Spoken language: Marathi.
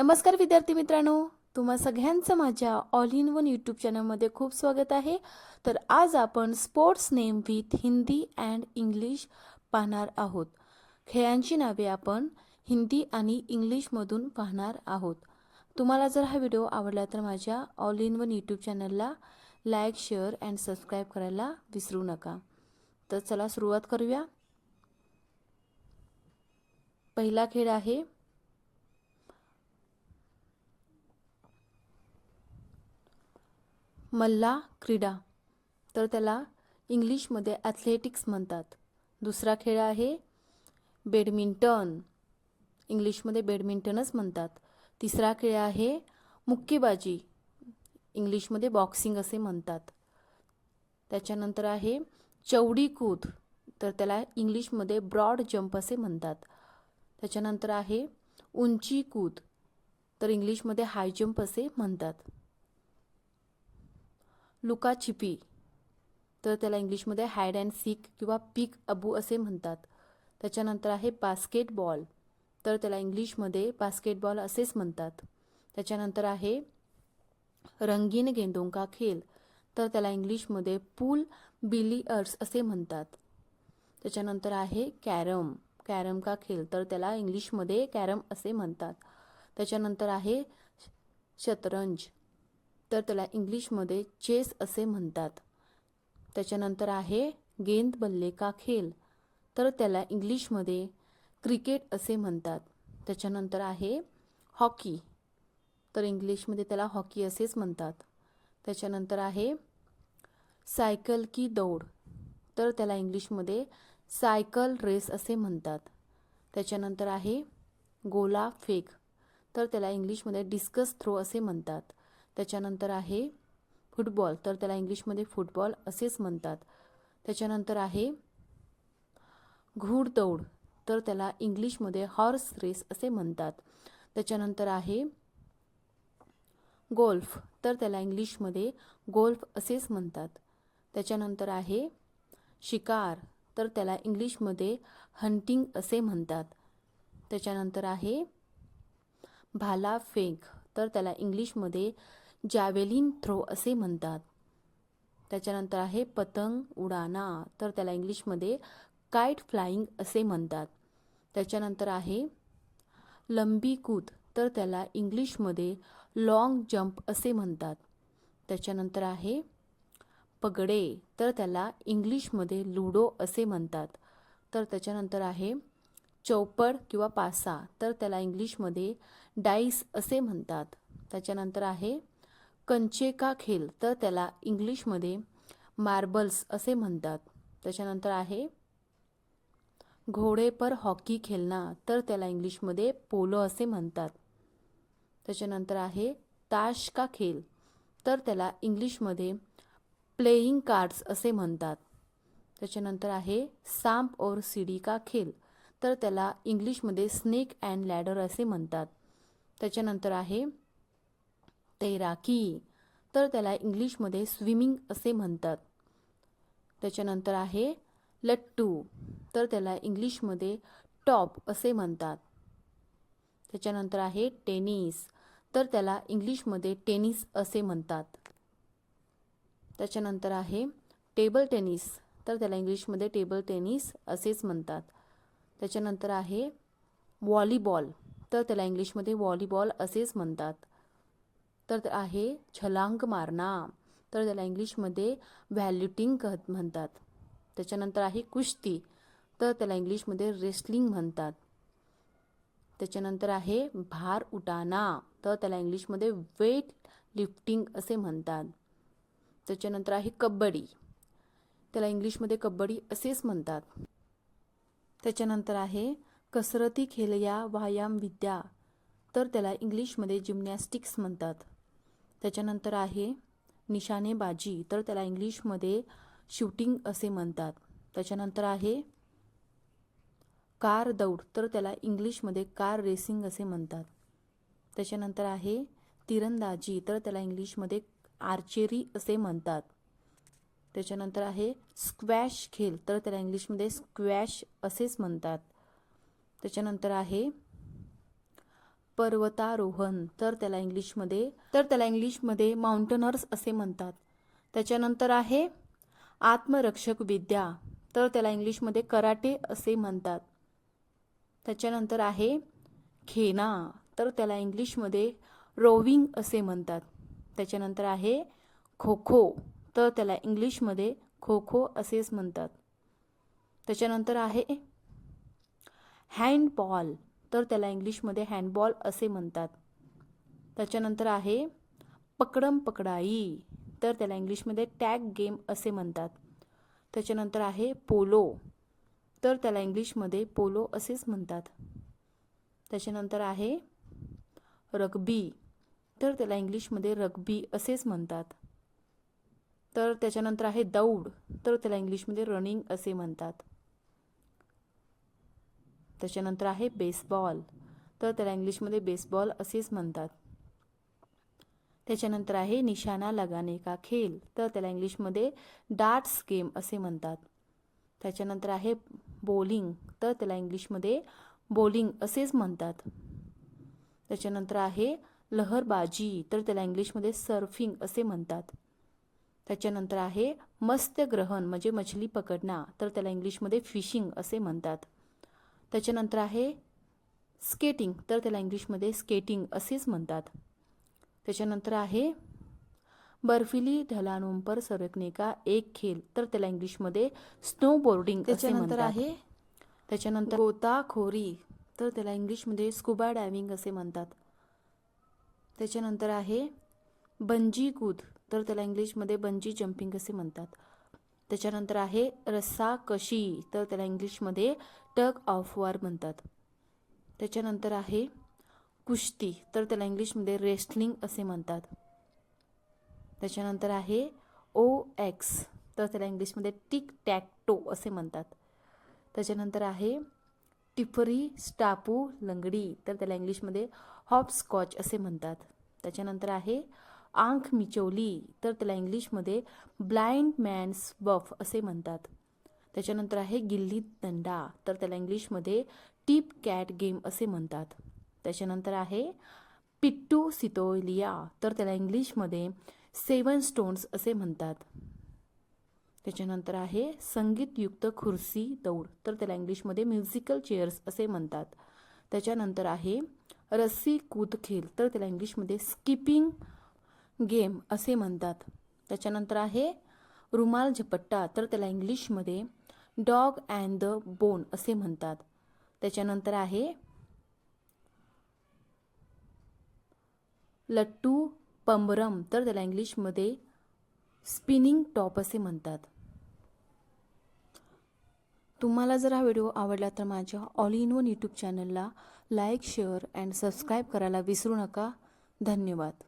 नमस्कार विद्यार्थी मित्रांनो तुम्हा सगळ्यांचं माझ्या ऑल इन वन यूट्यूब चॅनलमध्ये खूप स्वागत आहे. तर आज आपण sports name with Hindi and English पाहणार आहोत. खेळांची नावे आपण हिंदी आणि इंग्लिशमधून पाहणार आहोत. तुम्हाला जर हा व्हिडिओ आवडला तर माझ्या ऑल इन वन यूट्यूब चॅनलला लाईक शेअर अँड सबस्क्राईब करायला विसरू नका. तर चला सुरुवात करूया. पहिला खेळ आहे मल्ला क्रीडा. तर त्याला इंग्लिशमध्ये ॲथलेटिक्स म्हणतात. दुसरा खेळ आहे बॅडमिंटन इंग्लिशमध्ये बॅडमिंटनच म्हणतात. तिसरा खेळ आहे मुक्केबाजी. इंग्लिशमध्ये बॉक्सिंग असे म्हणतात. त्याच्यानंतर आहे चवडी कूद. तर त्याला इंग्लिशमध्ये ब्रॉड जंप असे म्हणतात. त्याच्यानंतर आहे उंची कूद. तर इंग्लिशमध्ये हाय जंप असे म्हणतात. लुकाछिपी तर त्याला इंग्लिशमध्ये हायड अँड सीक किंवा पिक अबू असे म्हणतात. त्याच्यानंतर आहे बास्केटबॉल तर त्याला इंग्लिशमध्ये बास्केटबॉल असेच म्हणतात. त्याच्यानंतर आहे रंगीन गेंदों का खेल तर त्याला इंग्लिशमध्ये पूल बिलियर्स असे म्हणतात. त्याच्यानंतर आहे कॅरम कॅरम का खेळ. तर त्याला इंग्लिशमध्ये कॅरम असे म्हणतात. त्याच्यानंतर आहे शतरंज. तर त्याला इंग्लिशमध्ये चेस असे म्हणतात. त्याच्यानंतर आहे गेंद बल्ले का खेळ तर त्याला इंग्लिशमध्ये क्रिकेट असे म्हणतात. त्याच्यानंतर आहे हॉकी. तर इंग्लिशमध्ये त्याला हॉकी असेच म्हणतात. त्याच्यानंतर आहे सायकल की दौड. तर त्याला इंग्लिशमध्ये सायकल रेस असे म्हणतात. त्याच्यानंतर आहे गोला फेक. तर त्याला इंग्लिशमध्ये डिस्कस थ्रो असे म्हणतात. त्याच्यानंतर आहे फुटबॉल. तर त्याला इंग्लिशमध्ये फुटबॉल असेच म्हणतात. त्याच्यानंतर आहे घोडदौड. तर त्याला इंग्लिशमध्ये हॉर्स रेस असे म्हणतात. त्याच्यानंतर आहे गोल्फ तर त्याला इंग्लिशमध्ये गोल्फ असेच म्हणतात. त्याच्यानंतर आहे शिकार. तर त्याला इंग्लिशमध्ये हंटिंग असे म्हणतात. त्याच्यानंतर आहे भाला फेक. तर त्याला इंग्लिशमध्ये जॅवेलिन थ्रो असे म्हणतात. त्याच्यानंतर आहे पतंग उडाना तर त्याला इंग्लिशमध्ये काईट फ्लाईंग असे म्हणतात. त्याच्यानंतर आहे लंबी कूद तर त्याला इंग्लिशमध्ये लाँग जंप असे म्हणतात. त्याच्यानंतर आहे पगडे तर त्याला इंग्लिशमध्ये लुडो असे म्हणतात. तर त्याच्यानंतर आहे चौपड किंवा पासा तर त्याला इंग्लिशमध्ये डाईस असे म्हणतात. त्याच्यानंतर आहे कंचे का खेल तर त्याला इंग्लिशमध्ये मार्बल्स असे म्हणतात. त्याच्यानंतर आहे घोडे पर हॉकी खेळणा तर त्याला इंग्लिशमध्ये पोलो असे म्हणतात. त्याच्यानंतर आहे ताश का खेल तर त्याला इंग्लिशमध्ये प्लेईंग कार्ड्स असे म्हणतात. त्याच्यानंतर आहे सांप और सिडी का खेल तर त्याला इंग्लिशमध्ये स्नेक अँड लॅडर असे म्हणतात. त्याच्यानंतर आहे तैराकी. तर त्याला इंग्लिशमध्ये स्विमिंग असे म्हणतात. त्याच्यानंतर आहे लट्टू. तर त्याला इंग्लिशमध्ये टॉप असे म्हणतात. त्याच्यानंतर आहे टेनिस. तर त्याला इंग्लिशमध्ये टेनिस असे म्हणतात. त्याच्यानंतर आहे टेबल टेनिस. तर त्याला इंग्लिशमध्ये टेबल टेनिस असेच म्हणतात. त्याच्यानंतर आहे व्हॉलीबॉल तर त्याला इंग्लिशमध्ये व्हॉलीबॉल असेच म्हणतात. तर आहे छलांग मारणा. तर त्याला इंग्लिशमध्ये व्हॅल्युटिंग कह म्हणतात. त्याच्यानंतर आहे कुस्ती तर त्याला इंग्लिशमध्ये रेसलिंग म्हणतात. त्याच्यानंतर आहे भार उटाना तर त्याला इंग्लिशमध्ये वेट लिफ्टिंग असे म्हणतात. त्याच्यानंतर आहे कबड्डी. त्याला इंग्लिशमध्ये कबड्डी असेच म्हणतात. त्याच्यानंतर आहे कसरती खेळ या व्यायाम विद्या. तर त्याला इंग्लिशमध्ये जिम्नॅस्टिक्स म्हणतात. त्याच्यानंतर आहे निशाणेबाजी तर त्याला इंग्लिशमध्ये शूटिंग असे म्हणतात. त्याच्यानंतर आहे कार दौड तर त्याला इंग्लिशमध्ये कार रेसिंग असे म्हणतात. त्याच्यानंतर आहे तिरंदाजी तर त्याला इंग्लिशमध्ये आर्चेरी असे म्हणतात. त्याच्यानंतर आहे स्क्वॅश खेळ तर त्याला इंग्लिशमध्ये स्क्वॅश असेच म्हणतात. त्याच्यानंतर आहे पर्वतारोहण तर त्याला इंग्लिशमध्ये तर त्याला इंग्लिशमध्ये माउंटनर्स असे म्हणतात. त्याच्यानंतर आहे आत्मरक्षक विद्या तर त्याला इंग्लिशमध्ये कराटे असे म्हणतात. त्याच्यानंतर आहे खेना तर त्याला इंग्लिशमध्ये रोविंग असे म्हणतात. त्याच्यानंतर आहे खो खो तर त्याला इंग्लिशमध्ये खो खो असेच म्हणतात. त्याच्यानंतर आहे हँडबॉल तर त्याला इंग्लिशमध्ये हँडबॉल असे म्हणतात. त्याच्यानंतर आहे पकडम पकडाई. तर त्याला इंग्लिशमध्ये टॅग गेम असे म्हणतात. त्याच्यानंतर आहे पोलो. तर त्याला इंग्लिशमध्ये पोलो असेच म्हणतात. त्याच्यानंतर आहे रग्बी. तर त्याला इंग्लिशमध्ये रग्बी असेच म्हणतात. तर त्याच्यानंतर आहे दौड. तर त्याला इंग्लिशमध्ये रनिंग असे म्हणतात. त्याच्यानंतर आहे बेसबॉल तर त्याला इंग्लिशमध्ये बेसबॉल असेच म्हणतात. त्याच्यानंतर आहे निशाणा लगाने का खेल. तर त्याला इंग्लिशमध्ये डार्ट्स गेम असे म्हणतात. त्याच्यानंतर आहे बॉलिंग तर त्याला इंग्लिशमध्ये बॉलिंग असेच म्हणतात. त्याच्यानंतर आहे लहरबाजी. तर त्याला इंग्लिशमध्ये सर्फिंग असे म्हणतात. त्याच्यानंतर आहे मत्स्यग्रहण म्हणजे मछली पकडणं. तर त्याला इंग्लिशमध्ये फिशिंग असे म्हणतात. त्याच्यानंतर आहे स्केटिंग. तर त्याला इंग्लिशमध्ये स्केटिंग असेच म्हणतात. त्याच्यानंतर आहे बर्फिली ढलानों सरकणे का एक खेल. तर त्याला इंग्लिशमध्ये स्नोबोर्डिंग त्याच्यानंतर आहे त्याच्यानंतर गोताखोरी. तर त्याला इंग्लिशमध्ये स्कुबा डायव्हिंग असे म्हणतात. त्याच्यानंतर आहे बंजी कूद. तर त्याला इंग्लिशमध्ये बंजी जम्पिंग असे म्हणतात. त्याच्यानंतर आहे रस्सा कशी तर त्याला इंग्लिशमध्ये टग ऑफ वॉर म्हणतात. त्याच्यानंतर आहे कुस्ती तर त्याला इंग्लिशमध्ये रेस्टलिंग असे म्हणतात. त्याच्यानंतर आहे ओ एक्स तर त्याला इंग्लिशमध्ये टिक टॅक टो असे म्हणतात. त्याच्यानंतर आहे टिफरी स्टापू लंगडी तर त्याला इंग्लिशमध्ये हॉपस्कॉच असे म्हणतात. त्याच्यानंतर आहे आंख मिचवली तर त्याला इंग्लिशमध्ये ब्लाइंड मॅन्स बफ असे म्हणतात. त्याच्यानंतर आहे गिल्ली दंडा तर त्याला इंग्लिशमध्ये टीप कॅट गेम असे म्हणतात. त्याच्यानंतर आहे पिट्टू सितोलिया तर त्याला इंग्लिशमध्ये सेवन स्टोन्स असे म्हणतात. त्याच्यानंतर आहे संगीतयुक्त खुर्सी दौड तर त्याला इंग्लिशमध्ये म्युझिकल चेअर्स असे म्हणतात. त्याच्यानंतर आहे रस्सी कूद खेळ तर त्याला इंग्लिशमध्ये स्किपिंग गेम असे म्हणतात. त्याच्यानंतर आहे रुमाल झपट्टा तर त्याला इंग्लिशमध्ये डॉग अँड द बोन असे म्हणतात. त्याच्यानंतर आहे लट्टू पंबरम तर त्याला इंग्लिशमध्ये स्पिनिंग टॉप असे म्हणतात. तुम्हाला जर हा व्हिडिओ आवडला तर माझ्या ऑल इन वन यूट्यूब चॅनलला लाईक शेअर अँड सबस्क्राईब करायला विसरू नका. धन्यवाद.